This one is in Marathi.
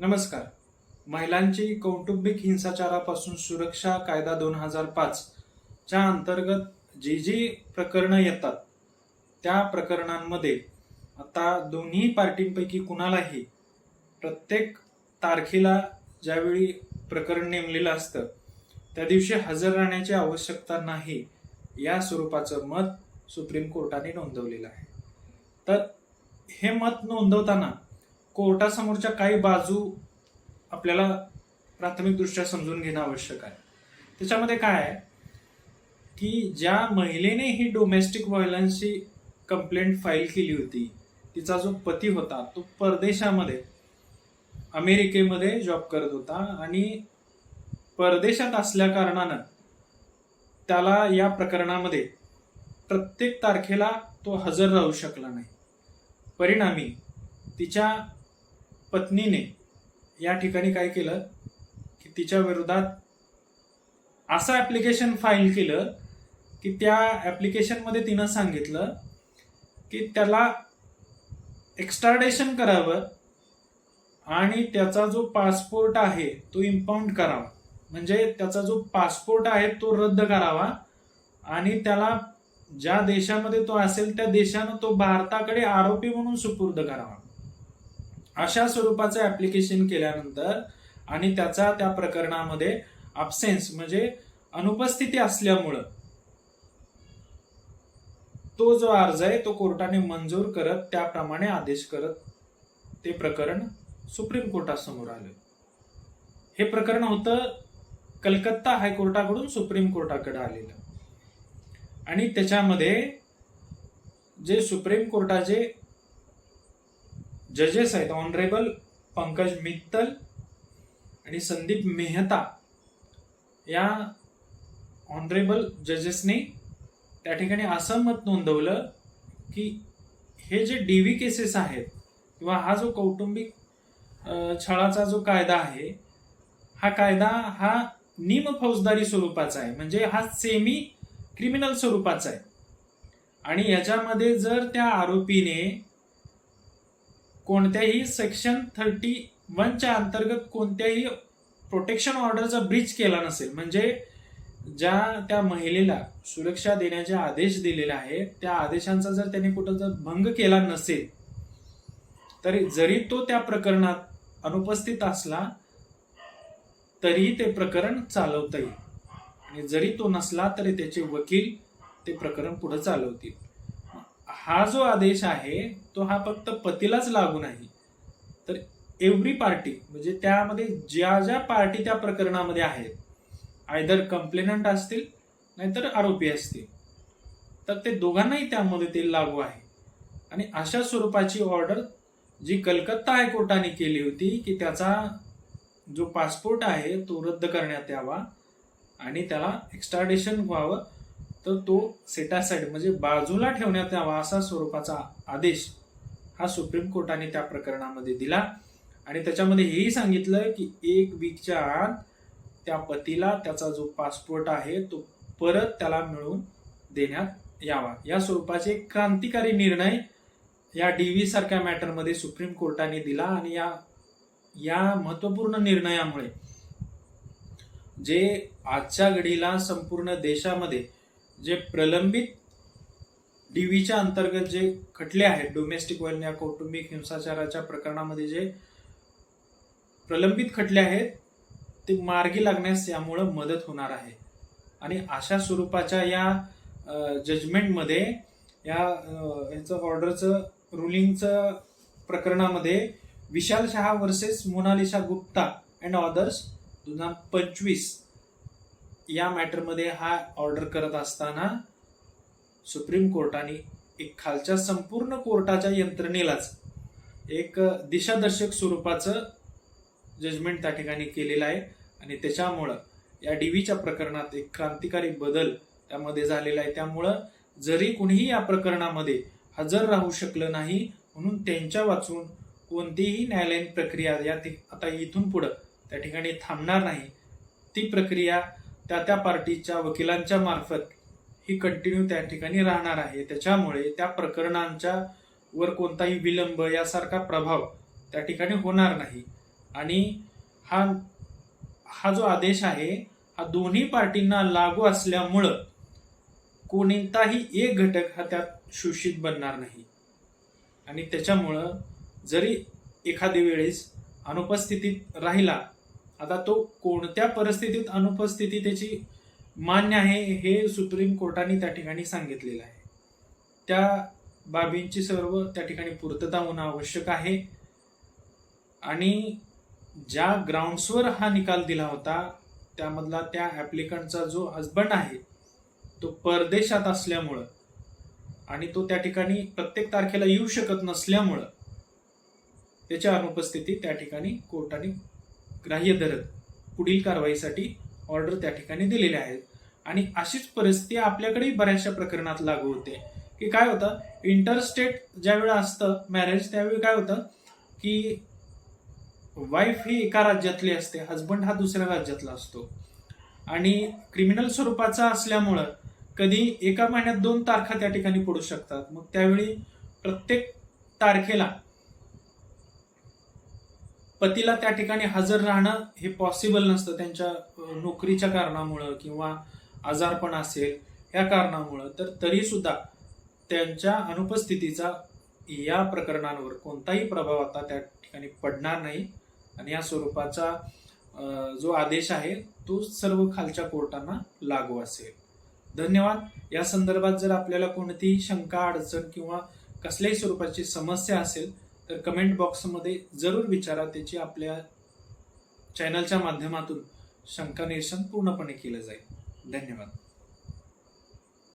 नमस्कार. महिलांची कौटुंबिक हिंसाचारापासून सुरक्षा कायदा दोन हजार पाच च्या अंतर्गत जी जी प्रकरणं येतात त्या प्रकरणांमध्ये आता दोन्ही पार्टींपैकी कुणालाही प्रत्येक तारखेला ज्यावेळी प्रकरण नेमलेलं असतं त्या दिवशी हजर राहण्याची आवश्यकता नाही या स्वरूपाचं मत सुप्रीम कोर्टाने नोंदवलेलं आहे. तर हे मत नोंदवताना कोर्टासमोरच्या काही बाजू आपल्याला प्राथमिकदृष्ट्या समजून घेणं आवश्यक आहे. त्याच्यामध्ये काय आहे? की ज्या महिलेने ही डोमेस्टिक व्हायलन्सची कंप्लेंट फाईल केली होती तिचा जो पती होता तो परदेशामध्ये अमेरिकेमध्ये जॉब करत होता आणि परदेशात असल्या कारणानं त्याला या प्रकरणामध्ये प्रत्येक तारखेला तो हजर राहू शकला नाही. परिणामी तिच्या पत्नीने या ठिकाणी काय केलं की तिच्या विरोधात असं ऍप्लिकेशन फाईल केलं की त्या ऍप्लिकेशनमध्ये तिनं सांगितलं की त्याला एक्स्ट्राडेशन करावं आणि त्याचा जो पासपोर्ट आहे तो इम्पाऊंड करावा. म्हणजे त्याचा जो पासपोर्ट आहे तो रद्द करावा आणि त्याला ज्या देशामध्ये तो असेल त्या देशानं तो भारताकडे आरोपी म्हणून सुपूर्द करावा. अशा स्वरूपाचं ऍप्लिकेशन केल्यानंतर आणि त्याचा त्या प्रकरणामध्ये अब्सेन्स म्हणजे अनुपस्थिती असल्यामुळं तो जो अर्ज आहे तो कोर्टाने मंजूर करत त्याप्रमाणे आदेश करत ते प्रकरण सुप्रीम कोर्टासमोर आलं. हे प्रकरण होतं कलकत्ता हायकोर्टाकडून सुप्रीम कोर्टाकडे आलेलं. आणि त्याच्यामध्ये जे सुप्रीम कोर्टाचे जजेस आहेत. ऑनरेबल पंकज मित्तल आणि संदीप मेहता या ऑनरेबल जजेसने त्या ठिकाणी असं मत नोंदवलं की हे जे डीव्ही केसेस आहेत किंवा हा जो कौटुंबिक छळाचा जो कायदा आहे हा कायदा हा निम फौजदारी स्वरूपाचा आहे. म्हणजे हा सेमी क्रिमिनल स्वरूपाचा आहे. आणि याच्यामध्ये जर त्या आरोपीने कोणत्याही सेक्शन थर्टी वनच्या अंतर्गत कोणत्याही प्रोटेक्शन ऑर्डरचा ब्रीच केला नसेल. म्हणजे ज्या त्या महिलेला सुरक्षा देण्याचे आदेश दिलेले आहेत त्या आदेशांचा जर त्याने कुठं जर भंग केला नसेल तरी जरी तो त्या प्रकरणात अनुपस्थित असला तरी ते प्रकरण चालवता येईल. आणि जरी तो नसला तरी त्याचे वकील ते प्रकरण पुढे चालवतील. हा जो आदेश आहे तो हा फक्त पतीलाच लागू नाही. तर एव्हरी पार्टी म्हणजे त्यामध्ये ज्या ज्या पार्टी त्या प्रकरणामध्ये आहेत आयदर कंप्लेनंट असतील नाहीतर आरोपी असतील तर ते दोघांनाही त्यामध्ये ते लागू आहे. आणि अशा स्वरूपाची ऑर्डर जी कलकत्ता हायकोर्टाने केली होती की त्याचा जो पासपोर्ट आहे तो रद्द करण्यात यावा आणि त्याला एक्स्ट्राडेशन व्हावं तर तो सेटासाईड म्हणजे बाजूला ठेवण्यात यावा असा स्वरूपाचा आदेश हा सुप्रीम कोर्टाने त्या प्रकरणामध्ये दिला. आणि त्याच्यामध्ये हेही सांगितलं की एक वीकच्या आत त्या पतीला त्याचा जो पासपोर्ट आहे तो परत त्याला मिळवून देण्यात यावा. या स्वरूपाचे क्रांतिकारी निर्णय या डीव्ही सारख्या मॅटरमध्ये सुप्रीम कोर्टाने दिला आणि या या महत्त्वपूर्ण निर्णयामुळे जे आजच्या घडीला संपूर्ण देशामध्ये जे प्रलंबित डीव्हीच्या अंतर्गत जे खटले आहेत डोमेस्टिक वायलन्स या कौटुंबिक हिंसाचाराच्या प्रकरणामध्ये जे प्रलंबित खटले आहेत ते मार्गी लागण्यास यामुळं मदत होणार आहे. आणि अशा स्वरूपाच्या या जजमेंटमध्ये या यांचं ऑर्डरचं रुलिंगचं प्रकरणामध्ये Vishal Shah versus Monalisa Gupta and others दोन हजार पंचवीस या मॅटरमध्ये हा ऑर्डर करत असताना सुप्रीम कोर्टाने एक खालच्या संपूर्ण कोर्टाच्या यंत्रणेलाच एक दिशादर्शक स्वरूपाचं जजमेंट त्या ठिकाणी केलेलं आहे. आणि त्याच्यामुळं या डीव्हीच्या प्रकरणात एक क्रांतिकारी बदल त्यामध्ये झालेला आहे. त्यामुळं जरी कुणीही या प्रकरणामध्ये हजर राहू शकलं नाही म्हणून त्यांच्या वाचून कोणतीही न्यायालयीन प्रक्रिया या ठिक- आता इथून पुढं त्या ठिकाणी थांबणार नाही. ती प्रक्रिया त्या त्या पार्टीच्या वकिलांच्या मार्फत ही कंटिन्यू त्या ठिकाणी राहणार आहे. त्याच्यामुळे त्या प्रकरणांच्या वर कोणताही विलंब यासारखा प्रभाव त्या ठिकाणी होणार नाही. आणि हा हा जो आदेश आहे हा दोन्ही पार्टींना लागू असल्यामुळं कोणताही एक घटक हा त्यात शोषित बनणार नाही. आणि त्याच्यामुळं जरी एखाद्या वेळेस अनुपस्थितीत राहिला आता तो कोणत्या परिस्थितीत अनुपस्थिती त्याची मान्य आहे हे सुप्रीम कोर्टाने त्या ठिकाणी सांगितलेलं आहे. त्या बाबींची सर्व त्या ठिकाणी पूर्तता होणं आवश्यक आहे. आणि ज्या ग्राउंड्सवर हा निकाल दिला होता त्यामधला त्या ऍप्लिकंटचा जो हजबंड आहे तो परदेशात असल्यामुळं आणि तो त्या ठिकाणी प्रत्येक तारखेला येऊ शकत नसल्यामुळं त्याच्या अनुपस्थिती त्या ठिकाणी कोर्टाने ग्राह्य धरत पुढील कारवाईसाठी ऑर्डर त्या ठिकाणी दिलेल्या आहेत. आणि अशीच परिस्थिती आपल्याकडे बऱ्याचशा प्रकरणात लागू होते. की काय होतं? इंटरस्टेट ज्यावेळी असतं मॅरेज त्यावेळी काय होतं? की वाईफ ही एका राज्यातली असते हजबंड हा दुसऱ्या राज्यातला असतो. आणि क्रिमिनल स्वरूपाचा असल्यामुळं कधी एका महिन्यात दोन तारखा त्या ठिकाणी पडू शकतात. मग त्यावेळी प्रत्येक तारखेला पतीला त्या ठिकाणी हजर राहणं हे पॉसिबल नसतं. त्यांच्या नोकरीच्या कारणामुळं किंवा आजारपण असेल ह्या कारणामुळं. तर तरी सुद्धा त्यांच्या अनुपस्थितीचा या प्रकरणांवर कोणताही प्रभाव आता त्या ठिकाणी पडणार नाही. आणि या स्वरूपाचा जो आदेश आहे तो सर्व खालच्या कोर्टांना लागू असेल. धन्यवाद. या संदर्भात जर आपल्याला कोणतीही शंका अडचण किंवा कसल्याही स्वरूपाची समस्या असेल तर कमेंट बॉक्समध्ये जरूर विचारा त्याची आपल्या चॅनलच्या माध्यमातून शंका निरसन पूर्णपणे केलं जाईल. धन्यवाद.